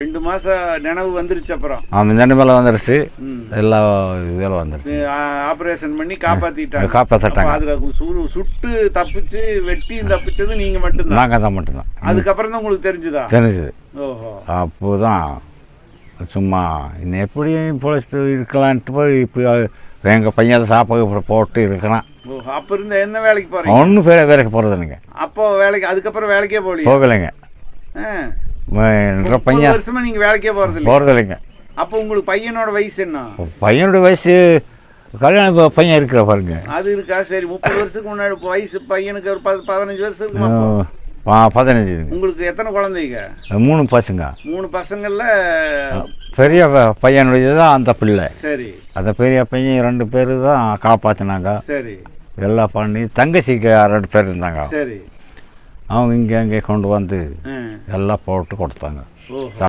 ரெண்டு மாசம் நினைவு வந்துருச்சு அப்புறம். அவன் தண்ணி மேலே வந்துருச்சு. எல்லா இதில் வந்துருச்சு. ஆபரேஷன் பண்ணி காப்பாத்திட்டாங்க. காப்பாற்றிட்டாங்க அப்ப அதுல சு- சுட்டு தப்பிச்சு வெட்டி தப்பிச்சது நீங்க மட்டும்தான்? நாங்கள் தான் மட்டும்தான். அதுக்கப்புறம் தான் உங்களுக்கு தெரிஞ்சுதா? தெரிஞ்சுது. ஓஹோ. அப்போ தான் சும்மா இன்னும் எப்படியும் பொழைச்சிட்டு இருக்கலான்ட்டு போய் இப்போ எங்கள் பையன் சாப்பாடு போட்டு இருக்கிறான். அப்ப இருந்த என்ன வேலைக்கு போறீங்க? ஒன்றும் வேலை வேலைக்கு போகிறதில்லைங்க அப்போ வேலைக்கு அதுக்கப்புறம் வேலைக்கே போகலையா? போகலைங்க. ஆ. என்ற பையன். வருஷமா நீங்க வேலைக்கே போறது இல்ல போகிறதில்லைங்க அப்போ உங்களுக்கு பையனோட வயசு என்ன? பையனோட வயசு கல்யாணம் இப்போ பையன் இருக்கிற பாருங்க. அது இருக்கா? சரி முப்பது வருஷத்துக்கு முன்னாடி வயசு பையனுக்கு ஒரு பத்து பதினஞ்சு வருஷம் இருக்குமா பதினஞ்சு. உங்களுக்கு எத்தனை குழந்தைங்க? மூணு பசங்க. மூணு பசங்கள்ல பெரிய ப- பையனுடையது தான் அந்த பிள்ளை. சரி. அந்த பெரிய பையன் ரெண்டு பேர் தான் காப்பாற்றினாங்க சரி. எல்லாம் பண்ணி தங்கச்சிக்கு ரெண்டு பேர் இருந்தாங்க. சரி. அவங்க இங்கே அங்கே கொண்டு வந்து ஆ. எல்லாம் போட்டு கொடுத்தாங்க ஓஹோ